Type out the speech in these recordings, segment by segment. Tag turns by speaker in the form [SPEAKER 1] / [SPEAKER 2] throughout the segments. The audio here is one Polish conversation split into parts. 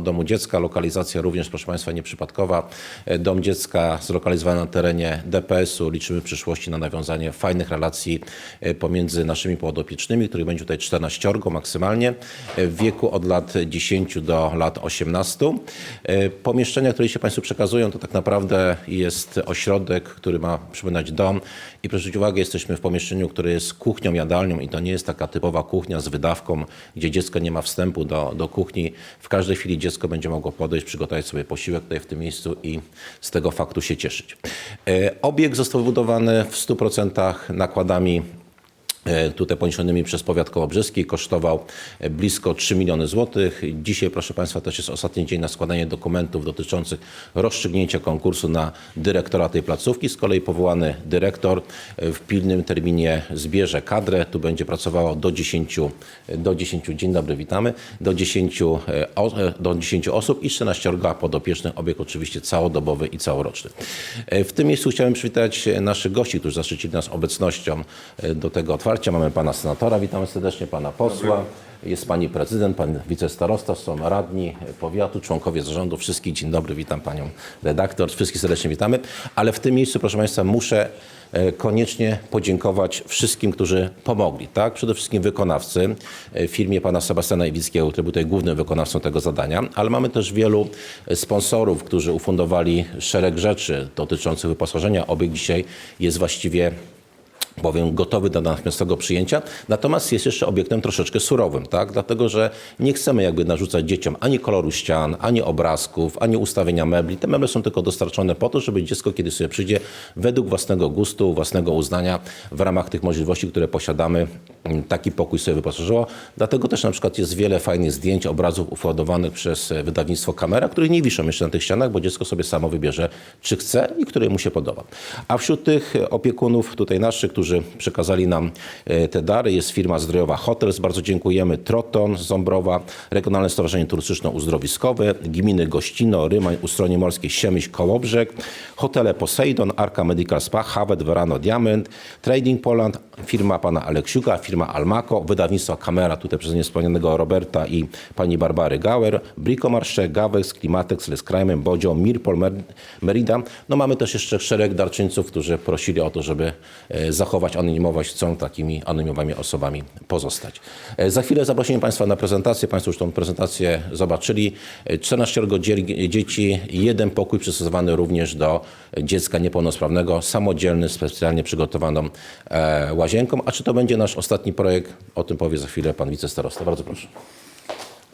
[SPEAKER 1] Domu Dziecka. Lokalizacja również, proszę Państwa, nieprzypadkowa. Dom Dziecka zlokalizowany na terenie DPS-u. Liczymy w przyszłości na nawiązanie fajnych relacji e, pomiędzy naszymi podopiecznymi, których będzie tutaj 14 maksymalnie, e, w wieku od lat 10 do lat 18. E, Pomieszczenia, które się Państwu przekazują, to tak naprawdę jest ośrodek, który ma przypominać dom. I proszę zwrócić uwagę, jesteśmy w pomieszczeniu, które jest kuchnią, jadalnią i to nie jest taka typowa kuchnia z wydawką, gdzie dziecko nie ma wstępu do, do kuchni. W każdej chwili dziecko będzie mogło podejść, przygotować sobie posiłek tutaj w tym miejscu i z tego faktu się cieszyć. E, Obiekt został wybudowany w 100% nakładami tutaj poniesionymi przez powiat kołobrzeski kosztował e, blisko 3 miliony złotych. Dzisiaj, proszę Państwa, też jest ostatni dzień na składanie dokumentów dotyczących rozstrzygnięcia konkursu na dyrektora tej placówki. Z kolei powołany dyrektor e, w pilnym terminie zbierze kadrę. Tu będzie pracowało do 10, do 10 dzień dobry, witamy, do 10, e, o- e, do 10 osób i 14 podopiecznych, obiekt oczywiście całodobowy i całoroczny. E, W tym miejscu chciałem przywitać e, naszych gości, którzy zaszczycili nas obecnością e, do tego otwarcia. Mamy pana senatora, witamy serdecznie, pana posła. Jest pani prezydent, pan wicestarosta, są radni powiatu, członkowie zarządu. Wszystkich dzień dobry, witam panią redaktor, wszystkich serdecznie witamy. Ale w tym miejscu, proszę państwa, muszę e, koniecznie podziękować wszystkim, którzy pomogli. Tak? Przede wszystkim wykonawcy, e, firmie pana Sebastiana Iwickiego, który był tutaj głównym wykonawcą tego zadania, ale mamy też wielu e, sponsorów, którzy ufundowali szereg rzeczy dotyczących wyposażenia. Obiekt dzisiaj jest właściwie bowiem gotowy do natychmiastowego przyjęcia, natomiast jest jeszcze obiektem troszeczkę surowym, tak? dlatego że nie chcemy jakby narzucać dzieciom ani koloru ścian, ani obrazków, ani ustawienia mebli. Te meble są tylko dostarczone po to, żeby dziecko, kiedy sobie przyjdzie, według własnego gustu, własnego uznania, w ramach tych możliwości, które posiadamy, taki pokój sobie wyposażyło. Dlatego też na przykład jest wiele fajnych zdjęć, obrazów ufundowanych przez e, wydawnictwo Kamera, których nie wiszą jeszcze na tych ścianach, bo dziecko sobie samo wybierze, czy chce i które mu się podoba. A wśród tych opiekunów tutaj naszych, którzy przekazali nam e, te dary, jest firma zdrojowa Hotels, bardzo dziękujemy, Troton Ząbrowa, Regionalne Stowarzyszenie Turystyczno-Uzdrowiskowe, Gminy Gościno, Rymań, Ustronie Morskie, Siemyśl, Kołobrzeg, Hotele Poseidon, Arka Medical Spa, Hawet, Verano, Diamond, Trading Poland, firma pana Aleksiuka, firma Almaco, wydawnictwo Kamera, tutaj przez niespomnianego Roberta i pani Barbary Gauer, Bricomarché, Gavex, Klimatex, Les Crime, Bodzio, Mirpol, Mer Merida. No mamy też jeszcze szereg darczyńców, którzy prosili o to, żeby e, zachować anonimowość, chcą takimi anonimowymi osobami pozostać. E, Za chwilę zaprosimy Państwa na prezentację. Państwo już tą prezentację zobaczyli. E, 14 dzie- dzieci, jeden pokój przystosowany również do dziecka niepełnosprawnego, samodzielny, specjalnie przygotowaną e, łazienką. A czy to będzie nasz ostatni projekt? O tym powie za chwilę Pan Wicestarosta. Bardzo proszę.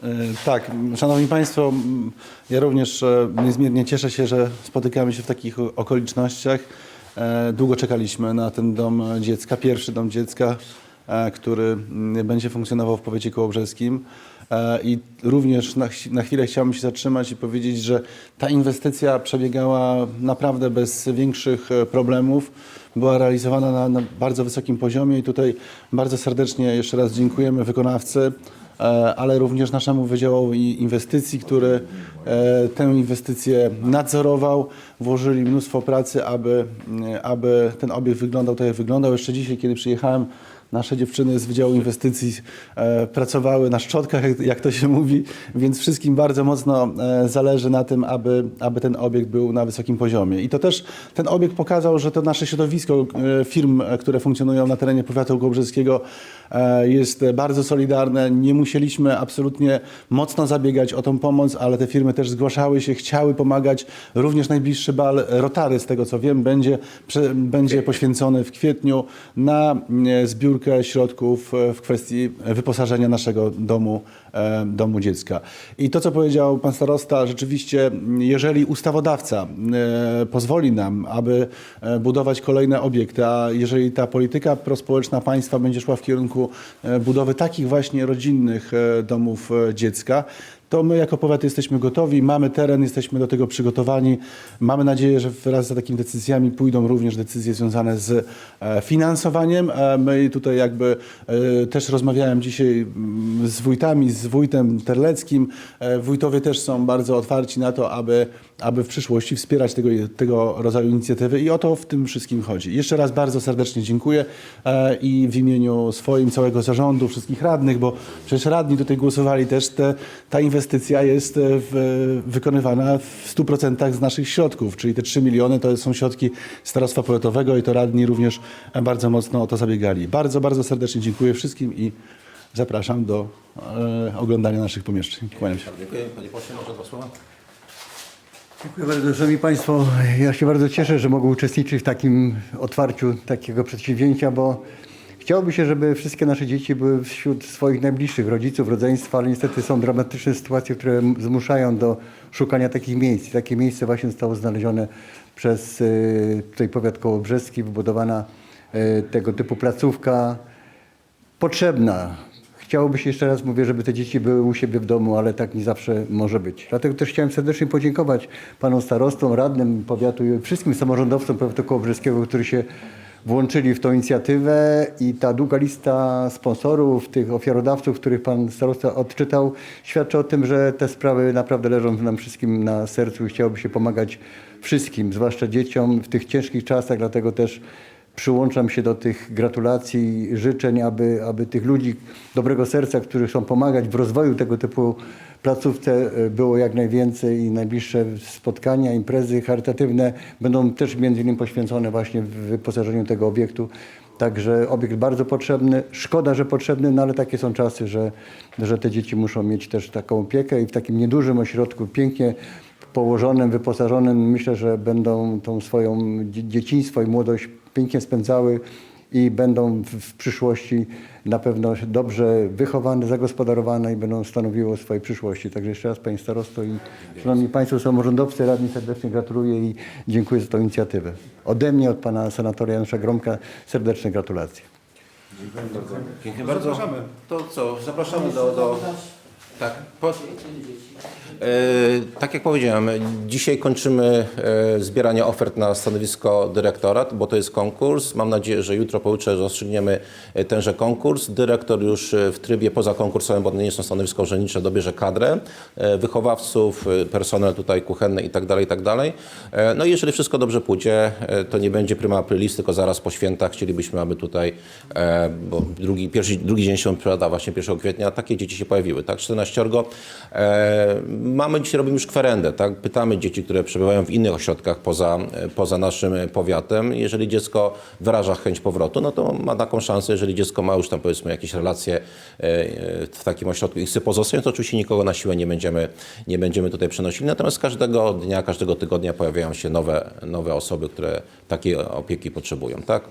[SPEAKER 2] E, Tak, Szanowni Państwo, m, ja również e, niezmiernie cieszę się, że spotykamy się w takich okolicznościach. E, Długo czekaliśmy na ten dom dziecka, pierwszy dom dziecka, który mm, będzie funkcjonował w powiecie kołobrzeskim. E, I również na, na chwilę chciałbym się zatrzymać i powiedzieć, że ta inwestycja przebiegała naprawdę bez większych e, problemów. Była realizowana na, na bardzo wysokim poziomie i tutaj bardzo serdecznie jeszcze raz dziękujemy wykonawcy e, ale również naszemu Wydziałowi Inwestycji, który tę inwestycję nadzorował. Włożyli mnóstwo pracy, aby, aby ten obiekt wyglądał tak, jak wyglądał. Jeszcze dzisiaj, kiedy przyjechałem, nasze dziewczyny z Wydziału Inwestycji e, pracowały na szczotkach, jak, to się mówi, więc wszystkim bardzo mocno e, zależy na tym, aby, aby ten obiekt był na wysokim poziomie. I to też ten obiekt pokazał, że to nasze środowisko e, firm, które funkcjonują na terenie powiatu kołobrzeskiego jest bardzo solidarne. Nie musieliśmy absolutnie mocno zabiegać o tą pomoc, ale te firmy też zgłaszały się, chciały pomagać. Również najbliższy bal Rotary, z tego co wiem, będzie, będzie poświęcony w kwietniu na e, zbiórkę środków e, w kwestii wyposażenia naszego domu, e, domu dziecka. I to, co powiedział pan starosta, rzeczywiście, jeżeli ustawodawca e, pozwoli nam, aby e, budować kolejne obiekty, a jeżeli ta polityka prospołeczna państwa będzie szła w kierunku e, budowy takich właśnie rodzinnych e, domów e, dziecka, to my jako powiat jesteśmy gotowi, mamy teren, jesteśmy do tego przygotowani. Mamy nadzieję, że wraz z takimi decyzjami pójdą również decyzje związane z e, finansowaniem. E, My tutaj jakby e, też rozmawiałem dzisiaj mm, z wójtami, z wójtem Terleckim. Wójtowie też są bardzo otwarci na to, aby, aby w przyszłości wspierać tego, tego rodzaju inicjatywy i o to w tym wszystkim chodzi. Jeszcze raz bardzo serdecznie dziękuję i w imieniu swoim, całego zarządu, wszystkich radnych, bo przecież radni tutaj głosowali też, te, ta inwestycja inwestycja jest e, w, wykonywana w 100% z naszych środków, czyli te 3 miliony to są środki Starostwa Powiatowego i to radni również bardzo mocno o to zabiegali. Bardzo, bardzo serdecznie dziękuję wszystkim i zapraszam do e, oglądania naszych pomieszczeń. Kłaniam się.
[SPEAKER 1] Dziękuję. Panie pośle, może dwa słowa?
[SPEAKER 3] Dziękuję bardzo. Szanowni Państwo, ja się bardzo cieszę, że mogę uczestniczyć w takim otwarciu takiego przedsięwzięcia, bo chciałoby się, żeby wszystkie nasze dzieci były wśród swoich najbliższych rodziców, rodzeństwa, ale niestety są dramatyczne sytuacje, które zmuszają do szukania takich miejsc. Takie miejsce właśnie zostało znalezione przez y, tutaj powiat kołobrzeski, wybudowana y, tego typu placówka potrzebna. Chciałoby się jeszcze raz mówię, żeby te dzieci były u siebie w domu, ale tak nie zawsze może być. Dlatego też chciałem serdecznie podziękować panom starostom, radnym powiatu i wszystkim samorządowcom powiatu kołobrzeskiego, którzy się włączyli w tą inicjatywę i ta długa lista sponsorów, tych ofiarodawców, których pan starosta odczytał, świadczy o tym, że te sprawy naprawdę leżą nam wszystkim na sercu i chciałoby się pomagać wszystkim, zwłaszcza dzieciom w tych ciężkich czasach, dlatego też Przyłączam się do tych gratulacji, życzeń, aby, aby tych ludzi dobrego serca, którzy chcą pomagać w rozwoju tego typu placówce e, było jak najwięcej i najbliższe spotkania, imprezy charytatywne będą też między innymi poświęcone właśnie wyposażeniu tego obiektu. Także obiekt bardzo potrzebny. Szkoda, że potrzebny, no ale takie są czasy, że, że te dzieci muszą mieć też taką opiekę i w takim niedużym ośrodku pięknie położonym, wyposażonym. Myślę, że będą tą swoją dzie- dzieciństwo i młodość pięknie spędzały i będą w, przyszłości na pewno dobrze wychowane, zagospodarowane i będą stanowiły o swojej przyszłości. Także jeszcze raz Panie Starosto i Szanowni Państwo samorządowcy, radni serdecznie gratuluję i dziękuję za tą inicjatywę. Ode mnie, od Pana Senatora Janusza Gromka serdeczne gratulacje.
[SPEAKER 1] Dziękuję bardzo. To co, zapraszamy do... do... Tak, po... E, tak jak powiedziałem, dzisiaj kończymy e, zbieranie ofert na stanowisko dyrektora, bo to jest konkurs. Mam nadzieję, że jutro pojutrze rozstrzygniemy e, tenże konkurs. Dyrektor już w trybie pozakonkursowym, bo nie są stanowisko urzędnicze, dobierze kadrę wychowawców, personel tutaj kuchenny i tak dalej, i tak No i jeżeli wszystko dobrze pójdzie, to nie będzie prima aprilis, tylko zaraz po świętach chcielibyśmy, aby tutaj, bo drugi, pierwszy, drugi dzień się odpowiada właśnie 1 kwietnia, takie dzieci się pojawiły, tak, 14. E, Mamy dzisiaj, robimy już kwerendę, tak, pytamy dzieci, które przebywają w innych ośrodkach poza, poza naszym powiatem. Jeżeli dziecko wyraża chęć powrotu, no to ma taką szansę, jeżeli dziecko ma już tam powiedzmy jakieś relacje e, w takim ośrodku i chce pozostać, to oczywiście nikogo na siłę nie będziemy, nie będziemy tutaj przenosili. Natomiast każdego dnia, każdego tygodnia pojawiają się nowe, nowe osoby, które takiej opieki potrzebują, tak?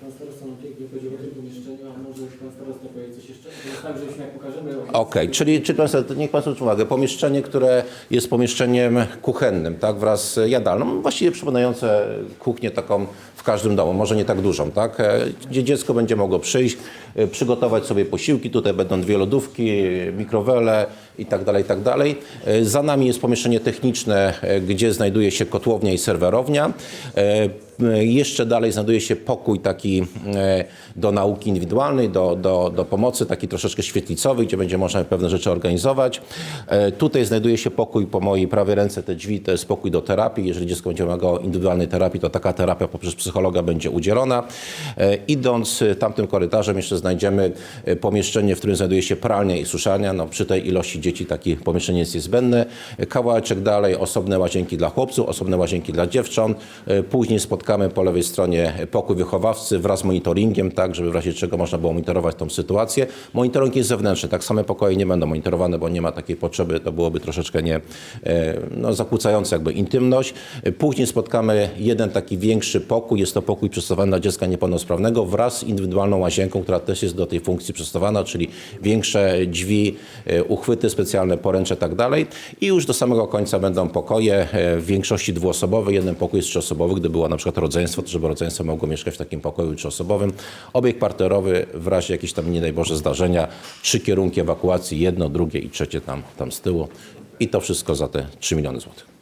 [SPEAKER 4] Pan starosta nam pięknie powiedział o tym pomieszczeniu, a może pan starosta powie coś jeszcze? To jest tak, że już jak pokażemy...
[SPEAKER 1] Okej, czyli, czyli państwo, to niech Państwo zwróci uwagę, pomieszczenie, które jest pomieszczeniem kuchennym, tak, wraz z jadalną, właściwie przypominające kuchnię taką w każdym domu, może nie tak dużą, tak, e, gdzie dziecko będzie mogło przyjść, e, przygotować sobie posiłki, tutaj będą dwie lodówki, mikrowele i tak dalej, i tak dalej. E, Za nami jest pomieszczenie techniczne, gdzie znajduje się kotłownia i serwerownia. E, Jeszcze dalej znajduje się pokój taki e, do nauki indywidualnej, do, do, do pomocy, taki troszeczkę świetlicowy, gdzie będzie można pewne rzeczy organizować. E, Tutaj znajduje się pokój po mojej prawej ręce, te drzwi, to jest pokój do terapii. Jeżeli dziecko będzie wymagało indywidualnej terapii, to taka terapia poprzez psychologa będzie udzielona. Idąc tamtym korytarzem jeszcze znajdziemy pomieszczenie, w którym znajduje się pralnia i suszarnia. No, przy tej ilości dzieci takie pomieszczenie jest niezbędne. Kawałeczek dalej osobne łazienki dla chłopców, osobne łazienki dla dziewcząt. Później spotkamy po lewej stronie pokój wychowawcy wraz z monitoringiem, tak, żeby w razie czego można było monitorować tą sytuację. Monitoring jest zewnętrzny, tak same pokoje nie będą monitorowane, bo nie ma takiej potrzeby, to byłoby troszeczkę nie, e, no, zakłócające jakby intymność. Później spotkamy jeden taki większy pokój, jest to pokój przystosowany dla dziecka niepełnosprawnego wraz z indywidualną łazienką, która też jest do tej funkcji przystosowana, czyli większe drzwi, e, uchwyty specjalne, poręcze i tak dalej. I już do samego końca będą pokoje, e, w większości dwuosobowe, jeden pokój jest trzyosobowy, gdy było na przykład rodzeństwo, to żeby rodzeństwo mogło mieszkać w takim pokoju trzyosobowym. Obiekt parterowy w razie jakiegoś tam, nie daj Boże, zdarzenia, trzy kierunki ewakuacji, jedno, drugie i trzecie tam, tam z tyłu. I to wszystko za te 3 miliony złotych.